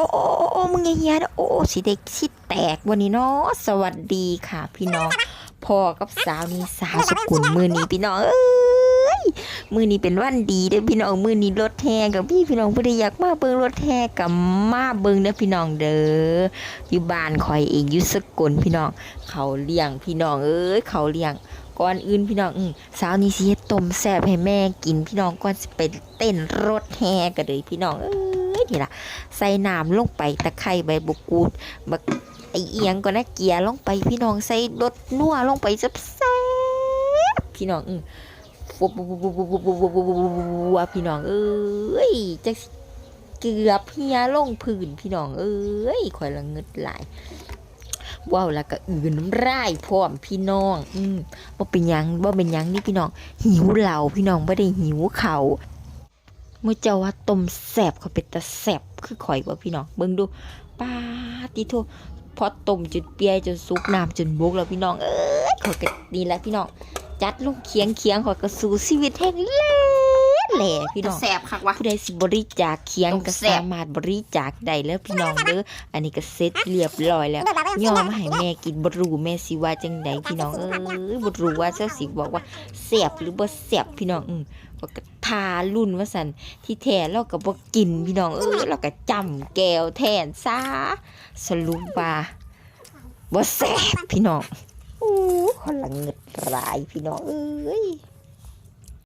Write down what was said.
อ้โอ้โอ้มึงเฮียนะโอ้สิเด็กสิแตกวันนี้เนาะสวัสดีค่ะพี่น้องพ่อกับสาวนี่สาวสกุลมือนี้พี่น้องเอ้ยมือนี้เป็นวันดีเด้อพี่น้องมือนี้รถแห่กับพี่พี่น้องผู้ใดอยากมาเบิ่งรถแห่กับมาเบิ่งเด้อพี่น้องเด้ออยู่บ้านคอยเองอยู่สกุลพี่น้อง เขาเลี้ยงพี่น้องเอ้ยเขาเลี้ยงก่อนอื่นพี่น้องอืสาวนี้สิเฮ็ดต้มแซ่บให้แม่กินพี่น้องก่อนสิไปเต้นรถแห่กันเลยพี่น้องเอ้ย นี่ล่ะ ใส่น้ำลงไปตะไคร้ใบบุกูดบักไอเอียงก็นะเกียร์ลงไปพี่น้องใส่รสนัวลงไปซับแซ่บพี่น้องอืมวับวับวับวับวับวับวับวับวับวับพี่น้องเอ้ยจะเกือบเฮียลงพื้นพี่น้องเอ้ยข่อยละเงิดหลายว้าวแล้วก็อื่นน้ำร่ายพร้อมพี่น้อง อืมบ่เป็นยังบ่เป็นยังนี่พี่น้อง หิวเหล่าพี่น้องบ่ได้หิวเขา มื่อเจ้าว่าต้มแสบเขาเป็นตะแสบคือข่อยบ่พี่น้องเบิ่งดูป้าติโทพอต้มจนเปียจนซุกน้ำจนบุกแล้วพี่น้องเอ้ยข่อยก็นี่แหละพี่น้องจัดลงเคียงเคียงข่อยก็สู่ชีวิตแห้งเล่ แหล่พี่น้องแสบคักวะผู้ใดสิบริจาคเคียงต้องก็แซ่บสามารถบริจาคได้แล้วพี่น้องเด้ออันนี้ก็เสร็จเรียบร้อยแล้วยอมให้แม่กินบรู้แม่สิว่าจังใดพี่น้องเอ้ยบรู้ว่าเจ้าสิบอกว่าแซ่บหรือบ่แซ่บพี่น้องอืมว่าก็ทารุ่นว่าสันที่แท้เราก็บ่กินพี่น้องเอ้ยเราก็จำแก้วแทนซาสรุปว่าบ่แซ่บพี่น้องอู้คนละเงิดหลายพี่น้องเอ้ย